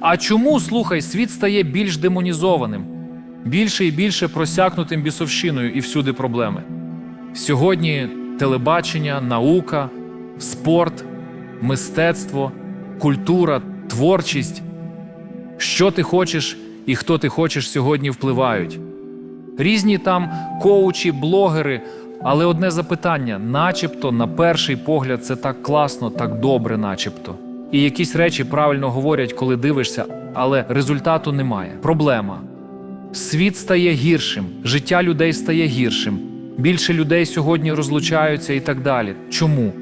А чому, слухай, світ стає більш демонізованим, більше і більше просякнутим бісовщиною і всюди проблеми? Сьогодні телебачення, наука, спорт, мистецтво, культура, творчість. Що ти хочеш і хто ти хочеш сьогодні впливають. Різні там коучі, блогери, але одне запитання: начебто, на перший погляд, це так класно, так добре, начебто. І якісь речі правильно говорять, коли дивишся, але результату немає. Проблема. Світ стає гіршим, життя людей стає гіршим. Більше людей сьогодні розлучаються і так далі. Чому?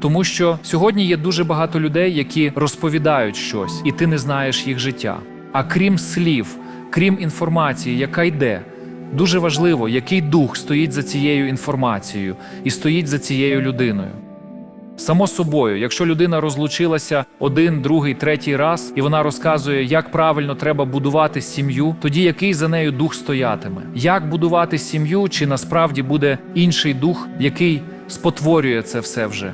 Тому що сьогодні є дуже багато людей, які розповідають щось, і ти не знаєш їх життя. А крім слів, крім інформації, яка йде, дуже важливо, який дух стоїть за цією інформацією і стоїть за цією людиною. Само собою, якщо людина розлучилася один, другий, третій раз, і вона розказує, як правильно треба будувати сім'ю, тоді який за нею дух стоятиме? Як будувати сім'ю, чи насправді буде інший дух, який спотворює це все вже?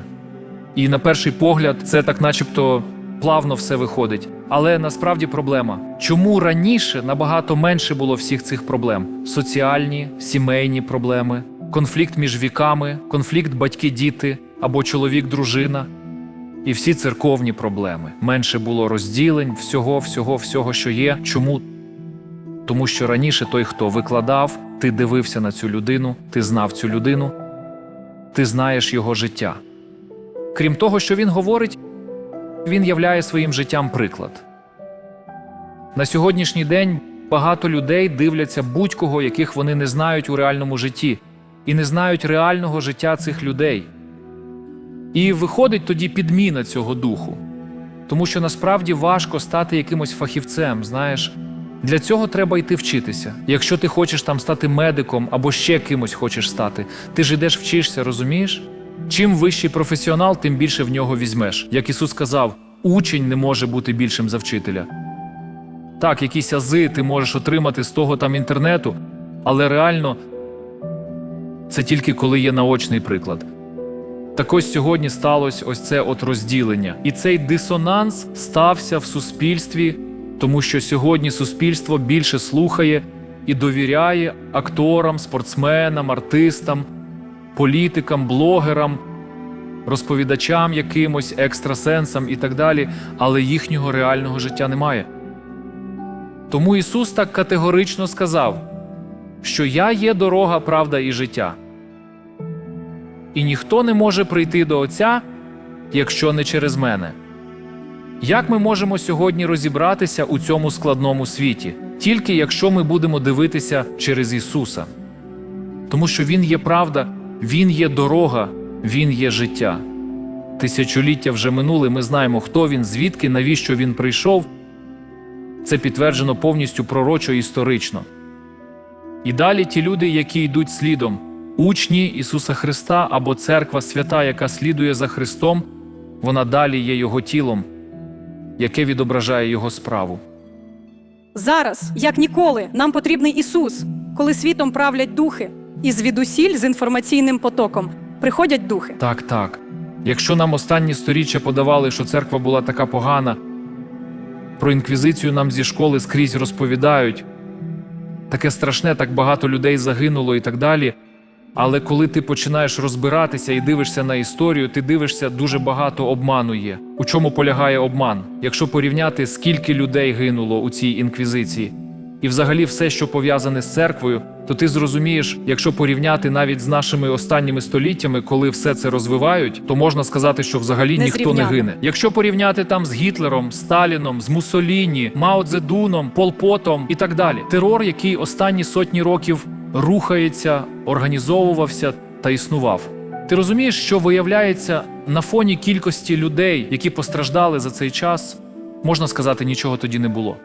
І на перший погляд, це так, начебто, плавно все виходить. Але насправді проблема. Чому раніше набагато менше було всіх цих проблем: соціальні, сімейні проблеми, конфлікт між віками, конфлікт батьки-діти або чоловік-дружина. І всі церковні проблеми. Менше було розділень, всього, всього, всього, що є. Чому? Тому що раніше той, хто викладав, ти дивився на цю людину, ти знав цю людину, ти знаєш його життя. Крім того, що він говорить, він являє своїм життям приклад. На сьогоднішній день багато людей дивляться будь-кого, яких вони не знають у реальному житті, і не знають реального життя цих людей. І виходить тоді підміна цього духу. Тому що насправді важко стати якимось фахівцем, знаєш. Для цього треба йти вчитися. Якщо ти хочеш там стати медиком або ще кимось хочеш стати, ти ж ідеш вчишся, розумієш? Чим вищий професіонал, тим більше в нього візьмеш. Як Ісус сказав, учень не може бути більшим за вчителя. Так, якісь ази ти можеш отримати з того там інтернету, але реально це тільки коли є наочний приклад. Так ось сьогодні сталося ось це от розділення. І цей дисонанс стався в суспільстві, тому що сьогодні суспільство більше слухає і довіряє акторам, спортсменам, артистам, політикам, блогерам, розповідачам якимось, екстрасенсам і так далі, але їхнього реального життя немає. Тому Ісус так категорично сказав, що я є дорога, правда і життя. І ніхто не може прийти до Отця, якщо не через мене. Як ми можемо сьогодні розібратися у цьому складному світі, тільки якщо ми будемо дивитися через Ісуса? Тому що Він є правда, Він є дорога, Він є життя. Тисячоліття вже минули, ми знаємо, хто він, звідки, навіщо він прийшов. Це підтверджено повністю пророчо історично. І далі ті люди, які йдуть слідом, учні Ісуса Христа або церква свята, яка слідує за Христом, вона далі є Його тілом, яке відображає Його справу. Зараз, як ніколи, нам потрібний Ісус, коли світом правлять духи, і звідусіль з інформаційним потоком приходять духи. Так, так. Якщо нам останні сторіччя подавали, що церква була така погана, про інквізицію нам зі школи скрізь розповідають. Таке страшне, так багато людей загинуло і так далі. Але коли ти починаєш розбиратися і дивишся на історію, ти дивишся, дуже багато обману є. У чому полягає обман? Якщо порівняти, скільки людей гинуло у цій інквізиції, і взагалі все, що пов'язане з церквою, то ти зрозумієш, якщо порівняти навіть з нашими останніми століттями, коли все це розвивають, то можна сказати, що взагалі ніхто не гине. Якщо порівняти там з Гітлером, Сталіном, з Муссоліні, Мао Цзедуном, Полпотом і так далі, терор, який останні сотні років рухається, організовувався та існував. Ти розумієш, що виявляється на фоні кількості людей, які постраждали за цей час, можна сказати, нічого тоді не було.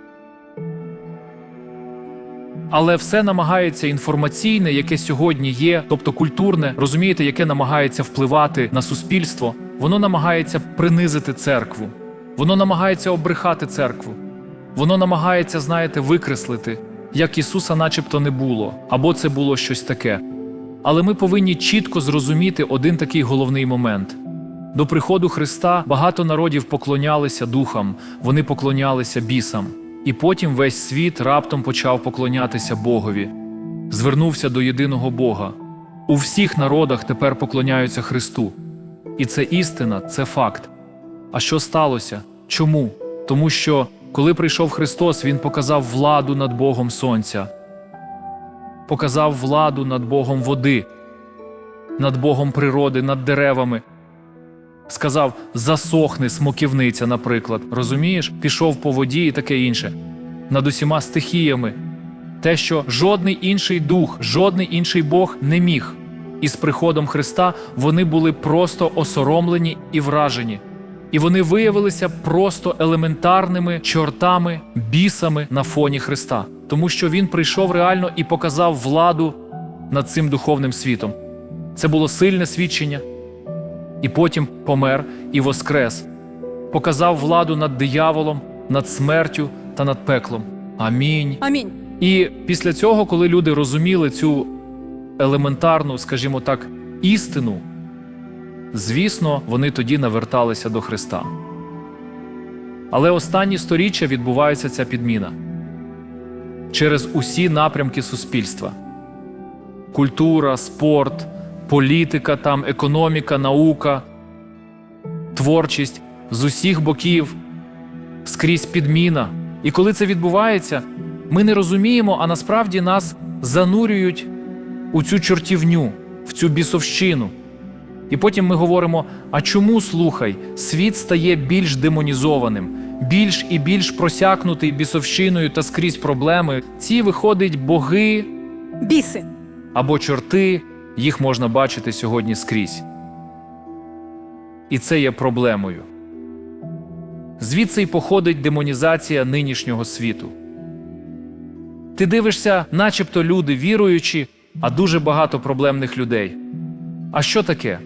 Але все намагається інформаційне, яке сьогодні є, тобто культурне, розумієте, яке намагається впливати на суспільство, воно намагається принизити церкву, воно намагається обрехати церкву, воно намагається, знаєте, викреслити, як Ісуса начебто не було, або це було щось таке. Але ми повинні чітко зрозуміти один такий головний момент: До приходу Христа багато народів поклонялися духам, вони поклонялися бісам. І потім весь світ раптом почав поклонятися Богові, звернувся до єдиного Бога. У всіх народах тепер поклоняються Христу. І це істина, це факт. А що сталося? Чому? Тому що, коли прийшов Христос, Він показав владу над Богом Сонця, показав владу над Богом води, над Богом природи, над деревами. Сказав, засохни смоківниця, наприклад. Розумієш? Пішов по воді і таке інше. Над усіма стихіями. Те, що жодний інший дух, жодний інший Бог не міг. І з приходом Христа вони були просто осоромлені і вражені. І вони виявилися просто елементарними чортами, бісами на фоні Христа, тому що Він прийшов реально і показав владу над цим духовним світом. Це було сильне свідчення, і потім помер і воскрес, показав владу над дияволом, над смертю та над пеклом. Амінь. Амінь. І після цього, коли люди розуміли цю елементарну, скажімо так, істину, звісно, вони тоді наверталися до Христа. Але останні сторіччя відбувається ця підміна через усі напрямки суспільства: культура, спорт, політика, там, економіка, наука, творчість з усіх боків, скрізь підміна. І коли це відбувається, ми не розуміємо, а насправді нас занурюють у цю чортівню, в цю бісовщину. І потім ми говоримо: а чому слухай, світ стає більш демонізованим, більш і більш просякнутий бісовщиною та скрізь проблеми. Ці виходить боги Біси. або чорти, їх можна бачити сьогодні скрізь. І це є проблемою. Звідси й походить демонізація нинішнього світу. Ти дивишся, начебто люди віруючі, а дуже багато проблемних людей. А що таке?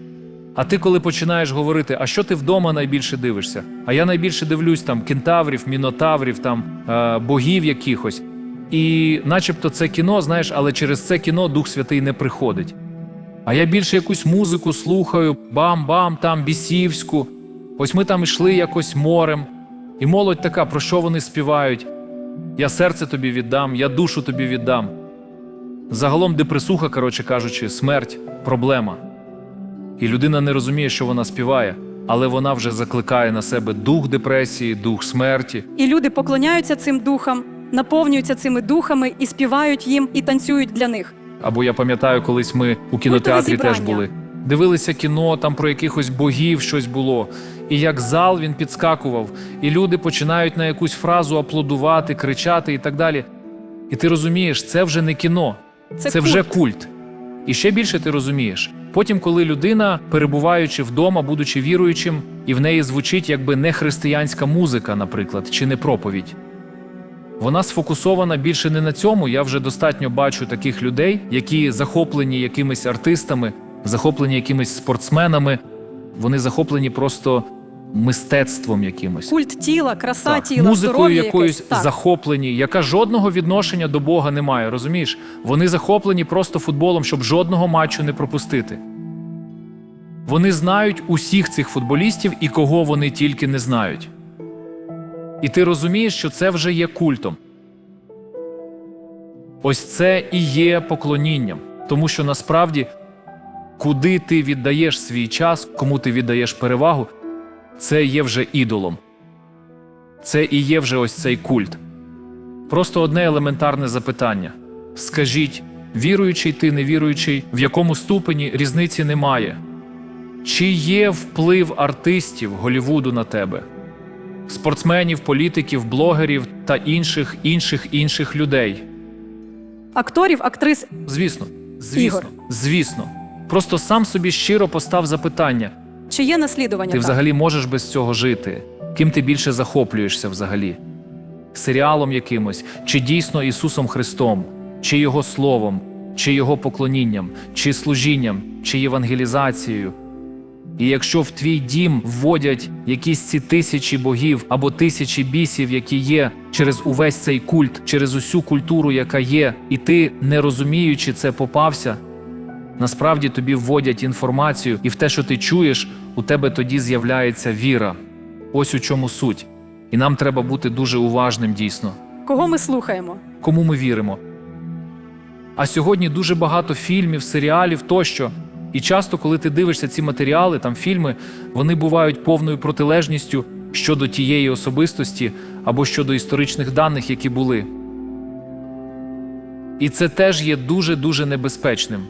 А ти, коли починаєш говорити, а що ти вдома найбільше дивишся? А я найбільше дивлюсь там кентаврів, мінотаврів, там е, богів якихось. І начебто це кіно, знаєш, але через це кіно Дух Святий не приходить. А я більше якусь музику слухаю, бам-бам, там бісівську. Ось ми там йшли якось морем, і молодь така, про що вони співають? Я серце тобі віддам, я душу тобі віддам. Загалом депресуха, коротше кажучи, смерть, проблема. І людина не розуміє, що вона співає, але вона вже закликає на себе дух депресії, дух смерті. І люди поклоняються цим духам, наповнюються цими духами і співають їм і танцюють для них. Або я пам'ятаю, колись ми у кінотеатрі теж були. Дивилися кіно, там про якихось богів щось було. І як зал він підскакував, і люди починають на якусь фразу аплодувати, кричати і так далі. І ти розумієш, це вже не кіно, Це це культ. вже культ. І ще більше ти розумієш. Потім, коли людина, перебуваючи вдома, будучи віруючим, і в неї звучить якби не християнська музика, наприклад, чи не проповідь. Вона сфокусована більше не на цьому. Я вже достатньо бачу таких людей, які захоплені якимись артистами, захоплені якимись спортсменами. Вони захоплені просто мистецтвом якимось. Культ тіла, краса Так, тіла, музикою якоюсь. Так. захоплені, яка жодного відношення до Бога не має. Розумієш? Вони захоплені просто футболом, щоб жодного матчу не пропустити. Вони знають усіх цих футболістів і кого вони тільки не знають. І ти розумієш, що це вже є культом. Ось це і є поклонінням, тому що насправді, куди ти віддаєш свій час, кому ти віддаєш перевагу, це є вже ідолом. Це і є вже ось цей культ. Просто одне елементарне запитання: скажіть, віруючий ти, невіруючий, в якому ступені різниці немає? Чи є вплив артистів Голівуду на тебе? Спортсменів, політиків, блогерів та інших інших інших людей? Акторів, актрис. Звісно, звісно, Ігор. звісно. Просто сам собі щиро постав запитання: Чи є наслідування? ти так? взагалі можеш без цього жити? Ким ти більше захоплюєшся взагалі? Серіалом якимось, чи дійсно Ісусом Христом, чи Його Словом, чи Його поклонінням, чи служінням, чи євангелізацією? І якщо в твій дім вводять якісь ці тисячі богів або тисячі бісів, які є через увесь цей культ, через усю культуру, яка є, і ти, не розуміючи це, попався, насправді тобі вводять інформацію, і в те, що ти чуєш, у тебе тоді з'являється віра. Ось у чому суть. І нам треба бути дуже уважним дійсно. Кого ми слухаємо? Кому ми віримо. А сьогодні дуже багато фільмів, серіалів тощо. І часто, коли ти дивишся ці матеріали, там фільми, вони бувають повною протилежністю щодо тієї особистості або щодо історичних даних, які були. І це теж є дуже-дуже небезпечним,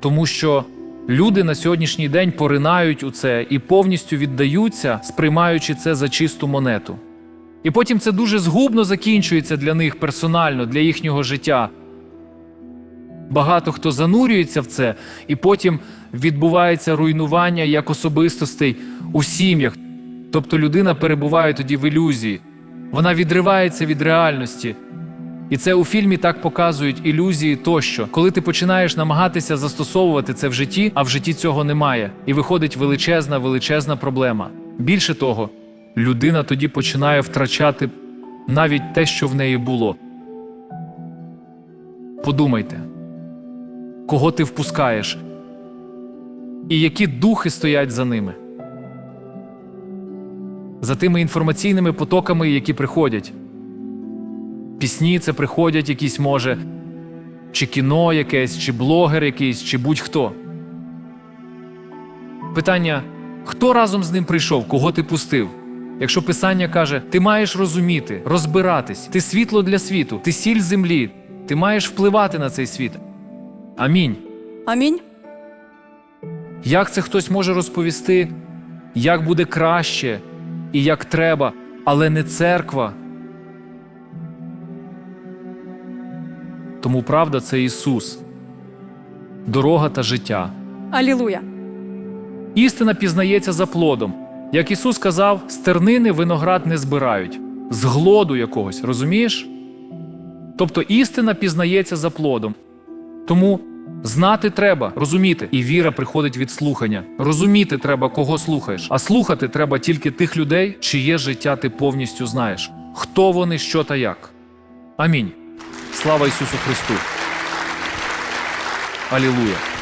тому що люди на сьогоднішній день поринають у це і повністю віддаються, сприймаючи це за чисту монету. І потім це дуже згубно закінчується для них персонально, для їхнього життя. Багато хто занурюється в це, і потім відбувається руйнування як особистостей у сім'ях. Тобто людина перебуває тоді в ілюзії, вона відривається від реальності. І це у фільмі так показують ілюзії тощо, коли ти починаєш намагатися застосовувати це в житті, а в житті цього немає, і виходить величезна, величезна проблема. Більше того, людина тоді починає втрачати навіть те, що в неї було. Подумайте, кого ти впускаєш, і які духи стоять за ними, за тими інформаційними потоками, які приходять. Пісні це приходять якісь, може, чи кіно якесь, чи блогер якийсь, чи будь-хто. Питання: хто разом з ним прийшов, кого ти пустив? Якщо писання каже, ти маєш розуміти, розбиратись, ти світло для світу, ти сіль землі, ти маєш впливати на цей світ. Амінь. Амінь. Як це хтось може розповісти, як буде краще і як треба, але не церква. Тому правда це Ісус, дорога та життя. Алілуя. Істина пізнається за плодом. Як Ісус сказав, з тернини виноград не збирають, з глоду якогось, розумієш? Тобто істина пізнається за плодом. Тому знати треба, розуміти. І віра приходить від слухання. Розуміти треба, кого слухаєш. А слухати треба тільки тих людей, чиє життя ти повністю знаєш. Хто вони, що та як. Амінь. Слава Ісусу Христу. Алілуя.